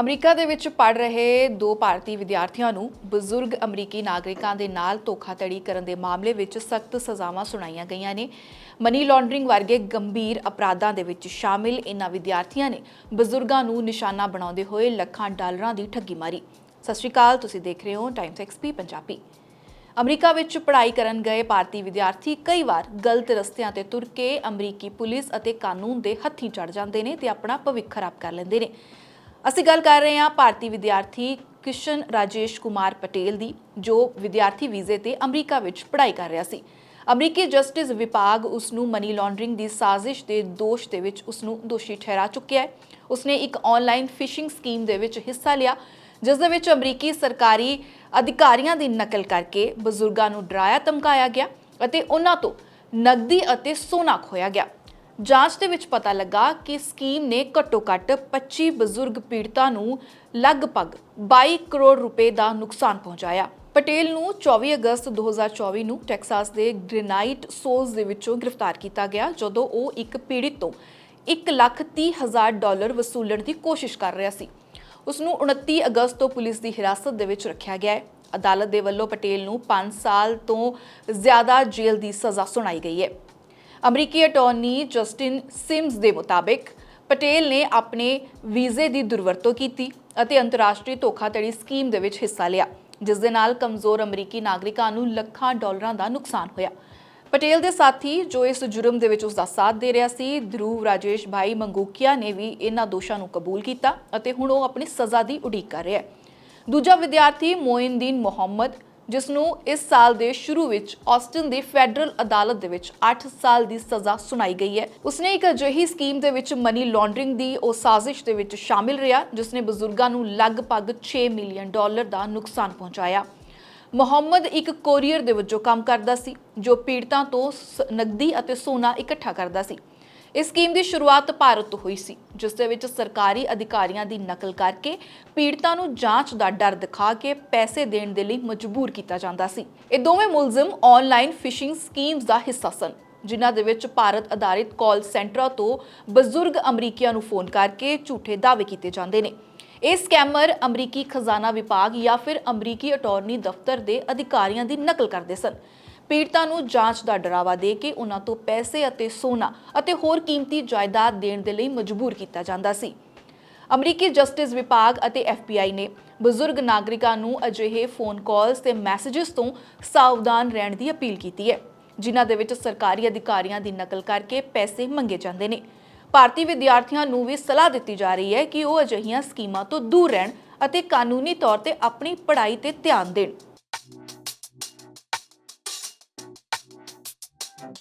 America ਦੇ ਵਿੱਚ ਪੜ ਰਹੇ ਦੋ ਭਾਰਤੀ ਵਿਦਿਆਰਥੀਆਂ ਨੂੰ ਬਜ਼ੁਰਗ ਅਮਰੀਕੀ ਨਾਗਰਿਕਾਂ ਦੇ ਨਾਲ ਧੋਖਾਧੜੀ ਕਰਨ ਦੇ ਮਾਮਲੇ ਵਿੱਚ ਸਖਤ ਸਜ਼ਾਵਾਂ ਸੁਣਾਈਆਂ ਗਈਆਂ ਨੇ। ਮਨੀ ਲਾਂਡਰਿੰਗ ਵਰਗੇ ਗੰਭੀਰ ਅਪਰਾਧਾਂ ਦੇ ਵਿੱਚ ਸ਼ਾਮਿਲ ਇਨ੍ਹਾਂ ਵਿਦਿਆਰਥੀਆਂ ਨੇ ਬਜ਼ੁਰਗਾਂ ਨੂੰ ਨਿਸ਼ਾਨਾ ਬਣਾਉਂਦੇ ਹੋਏ ਲੱਖਾਂ ਡਾਲਰਾਂ ਦੀ ਠੱਗੀ ਮਾਰੀ। ਸਤਿ ਸ਼੍ਰੀ ਅਕਾਲ, ਤੁਸੀਂ ਦੇਖ ਰਹੇ ਹੋ ਟਾਈਮਸ ਐਕਸਪੀ ਪੰਜਾਬੀ। ਅਮਰੀਕਾ ਵਿੱਚ ਪੜ੍ਹਾਈ ਕਰਨ ਗਏ ਭਾਰਤੀ ਵਿਦਿਆਰਥੀ ਕਈ ਵਾਰ ਗਲਤ ਰਸਤਿਆਂ ਤੇ ਤੁਰ ਕੇ ਅਮਰੀਕੀ ਪੁਲਿਸ ਅਤੇ ਕਾਨੂੰਨ ਦੇ ਹੱਥੀਂ ਚੜ ਜਾਂਦੇ ਨੇ ਤੇ ਆਪਣਾ ਭਵਿੱਖ ਖਰਾਬ ਕਰ ਲੈਂਦੇ ਨੇ। ਅਸੀਂ ਗੱਲ ਕਰ ਰਹੇ ਹਾਂ ਭਾਰਤੀ ਵਿਦਿਆਰਥੀ ਕਿਸ਼ਨ ਰਾਜੇਸ਼ ਕੁਮਾਰ ਪਟੇਲ ਦੀ, ਜੋ ਵਿਦਿਆਰਥੀ ਵੀਜ਼ੇ ਤੇ ਅਮਰੀਕਾ ਵਿੱਚ ਪੜ੍ਹਾਈ ਕਰ ਰਿਹਾ ਸੀ। ਅਮਰੀਕੀ ਜਸਟਿਸ ਵਿਭਾਗ ਉਸ ਨੂੰ ਮਨੀ ਲਾਂਡਰਿੰਗ ਦੀ ਸਾਜ਼ਿਸ਼ ਦੇ ਦੋਸ਼ ਦੇ ਵਿੱਚ ਉਸ ਨੂੰ ਦੋਸ਼ੀ ਠਹਿਰਾ ਚੁੱਕਿਆ ਹੈ। ਉਸਨੇ ਇੱਕ ਆਨਲਾਈਨ ਫਿਸ਼ਿੰਗ ਸਕੀਮ ਦੇ ਵਿੱਚ ਹਿੱਸਾ ਲਿਆ, ਜਿਸ ਦੇ ਵਿੱਚ ਅਮਰੀਕੀ ਸਰਕਾਰੀ ਅਧਿਕਾਰੀਆਂ ਦੀ ਨਕਲ ਕਰਕੇ ਬਜ਼ੁਰਗਾਂ ਨੂੰ ਡਰਾਇਆ ਧਮਕਾਇਆ ਗਿਆ ਅਤੇ ਉਹਨਾਂ ਤੋਂ ਨਕਦੀ ਅਤੇ ਸੋਨਾ ਖੋਇਆ ਗਿਆ। ਜਾਂਚ ਦੇ ਵਿੱਚ ਪਤਾ ਲੱਗਾ ਕਿ ਸਕੀਮ ਨੇ ਘੱਟੋ-ਘੱਟ 25 ਬਜ਼ੁਰਗ ਪੀੜਤਾਂ ਨੂੰ ਲਗਭਗ 22 ਕਰੋੜ ਰੁਪਏ ਦਾ ਨੁਕਸਾਨ ਪਹੁੰਚਾਇਆ। ਪਟੇਲ ਨੂੰ 24 ਅਗਸਤ 2024 ਨੂੰ ਟੈਕਸਾਸ ਦੇ ਗ੍ਰੇਨਾਈਟ ਸੋਲਸ ਦੇ ਵਿੱਚੋਂ ਗ੍ਰਿਫਤਾਰ ਕੀਤਾ ਗਿਆ ਜਦੋਂ ਉਹ ਇੱਕ ਪੀੜਿਤ ਤੋਂ 1,30,000 ਡਾਲਰ ਵਸੂਲਣ ਦੀ ਕੋਸ਼ਿਸ਼ ਕਰ ਰਿਹਾ ਸੀ। ਉਸ ਨੂੰ 29 ਅਗਸਤ ਤੋਂ ਪੁਲਿਸ ਦੀ ਹਿਰਾਸਤ ਦੇ ਵਿੱਚ ਰੱਖਿਆ ਗਿਆ ਹੈ। ਅਦਾਲਤ ਦੇ ਵੱਲੋਂ ਪਟੇਲ ਨੂੰ 5 ਸਾਲ ਤੋਂ ਜ਼ਿਆਦਾ ਜੇਲ੍ਹ ਦੀ ਸਜ਼ਾ ਸੁਣਾਈ ਗਈ ਹੈ। ਅਮਰੀਕੀ ਅਟਾਰਨੀ ਜਸਟਿਨ ਸਿਮਸ ਦੇ ਮੁਤਾਬਿਕ ਪਟੇਲ ਨੇ ਆਪਣੇ ਵੀਜ਼ੇ ਦੀ ਦੁਰਵਰਤੋਂ ਕੀਤੀ ਅਤੇ ਅੰਤਰਰਾਸ਼ਟਰੀ ਧੋਖਾਧੜੀ ਸਕੀਮ ਦੇ ਵਿੱਚ ਹਿੱਸਾ ਲਿਆ, ਜਿਸ ਦੇ ਨਾਲ ਕਮਜ਼ੋਰ ਅਮਰੀਕੀ ਨਾਗਰਿਕਾਂ ਨੂੰ ਲੱਖਾਂ ਡਾਲਰਾਂ ਦਾ ਨੁਕਸਾਨ ਹੋਇਆ। ਪਟੇਲ ਦੇ ਸਾਥੀ ਜੋ ਇਸ ਜੁਰਮ ਦੇ ਵਿੱਚ ਉਸ ਦਾ ਸਾਥ ਦੇ ਰਿਹਾ ਸੀ, ਧਰੂਵ ਰਾਜੇਸ਼ ਭਾਈ ਮੰਗੂਕੀਆ ਨੇ ਵੀ ਇਹਨਾਂ ਦੋਸ਼ਾਂ ਨੂੰ ਕਬੂਲ ਕੀਤਾ ਅਤੇ ਹੁਣ ਉਹ ਆਪਣੀ ਸਜ਼ਾ ਦੀ ਉਡੀਕ ਕਰ ਰਿਹਾ ਹੈ। ਦੂਜਾ ਵਿਦਿਆਰਥੀ ਮੋਇਨਦੀਨ ਮੁਹੰਮਦ ਜਿਸ ਨੂੰ ਇਸ ਸਾਲ ਦੇ ਸ਼ੁਰੂ ਵਿੱਚ ਆਸਟਨ ਦੀ ਫੈਡਰਲ ਅਦਾਲਤ ਦੇ ਵਿੱਚ 8 ਸਾਲ ਦੀ ਸਜ਼ਾ ਸੁਣਾਈ ਗਈ ਹੈ। ਉਸਨੇ ਇੱਕ ਅਜਿਹੀ ਸਕੀਮ ਦੇ ਵਿੱਚ ਮਨੀ ਲਾਂਡਰਿੰਗ ਦੀ ਉਹ ਸਾਜ਼ਿਸ਼ ਦੇ ਵਿੱਚ ਸ਼ਾਮਿਲ ਰਿਹਾ ਜਿਸ ਨੇ ਬਜ਼ੁਰਗਾਂ ਨੂੰ ਲਗਭਗ 6 ਮਿਲੀਅਨ ਡਾਲਰ ਦਾ ਨੁਕਸਾਨ ਪਹੁੰਚਾਇਆ। ਮੁਹੰਮਦ ਇੱਕ ਕੋਰੀਅਰ ਦੇ ਵਜੋਂ ਕੰਮ ਕਰਦਾ ਸੀ, ਜੋ ਪੀੜਤਾਂ ਤੋਂ ਸ- ਨਕਦੀ ਅਤੇ ਸੋਨਾ ਇਕੱਠਾ ਕਰਦਾ ਸੀ। ਇਸ ਸਕੀਮ ਦੀ ਸ਼ੁਰੂਆਤ ਭਾਰਤ ਤੋਂ ਹੋਈ ਸੀ, ਜਿਸ ਦੇ ਵਿੱਚ ਸਰਕਾਰੀ ਅਧਿਕਾਰੀਆਂ ਦੀ ਨਕਲ ਕਰਕੇ ਪੀੜਤਾਂ ਨੂੰ ਜਾਂਚ ਦਾ ਡਰ ਦਿਖਾ ਕੇ ਪੈਸੇ ਦੇਣ ਦੇ ਲਈ ਮਜਬੂਰ ਕੀਤਾ ਜਾਂਦਾ ਸੀ। ਇਹ ਦੋਵੇਂ ਮੁਲਜ਼ਮ ਆਨਲਾਈਨ ਫਿਸ਼ਿੰਗ ਸਕੀਮਸ ਦਾ ਹਿੱਸਾ ਸਨ, ਜਿਨ੍ਹਾਂ ਦੇ ਵਿੱਚ ਭਾਰਤ ਆਧਾਰਿਤ ਕਾਲ ਸੈਂਟਰਾਂ ਤੋਂ ਬਜ਼ੁਰਗ ਅਮਰੀਕੀਆਂ ਨੂੰ ਫੋਨ ਕਰਕੇ ਝੂਠੇ ਦਾਅਵੇ ਕੀਤੇ ਜਾਂਦੇ ਨੇ। ਇਹ ਸਕੈਮਰ ਅਮਰੀਕੀ ਖਜ਼ਾਨਾ ਵਿਭਾਗ ਜਾਂ ਫਿਰ ਅਮਰੀਕੀ ਅਟਾਰਨੀ ਦਫ਼ਤਰ ਦੇ ਅਧਿਕਾਰੀਆਂ ਦੀ ਨਕਲ ਕਰਦੇ ਸਨ ਪੀੜਤਾਂ ਨੂੰ ਜਾਂਚ ਦਾ ਡਰਾਵਾ ਦੇ ਕੇ ਉਹਨਾਂ ਤੋਂ ਪੈਸੇ ਅਤੇ ਸੋਨਾ ਅਤੇ ਹੋਰ ਕੀਮਤੀ ਜਾਇਦਾਦ ਦੇਣ ਦੇ ਲਈ ਮਜਬੂਰ ਕੀਤਾ ਜਾਂਦਾ ਸੀ। ਅਮਰੀਕੀ ਜਸਟਿਸ ਵਿਭਾਗ ਅਤੇ FBI ਨੇ ਬਜ਼ੁਰਗ ਨਾਗਰਿਕਾਂ ਨੂੰ ਅਜਿਹੇ ਫੋਨ ਕਾਲਸ ਤੇ ਮੈਸੇजेस ਤੋਂ ਸਾਵਧਾਨ ਰਹਿਣ ਦੀ ਅਪੀਲ ਕੀਤੀ ਹੈ, ਜਿਨ੍ਹਾਂ ਦੇ ਵਿੱਚ ਸਰਕਾਰੀ ਅਧਿਕਾਰੀਆਂ ਦੀ ਨਕਲ ਕਰਕੇ ਪੈਸੇ ਮੰਗੇ ਜਾਂਦੇ ਨੇ। ਭਾਰਤੀ ਵਿਦਿਆਰਥੀਆਂ ਨੂੰ ਵੀ ਸਲਾਹ ਦਿੱਤੀ ਜਾ ਰਹੀ ਹੈ ਕਿ ਉਹ ਅਜਿਹੀਆਂ ਸਕੀਮਾਂ ਤੋਂ ਦੂਰ ਰਹਿਣ ਅਤੇ ਕਾਨੂੰਨੀ ਤੌਰ ਤੇ ਆਪਣੀ ਪੜ੍ਹਾਈ ਤੇ ਧਿਆਨ ਦੇਣ। thank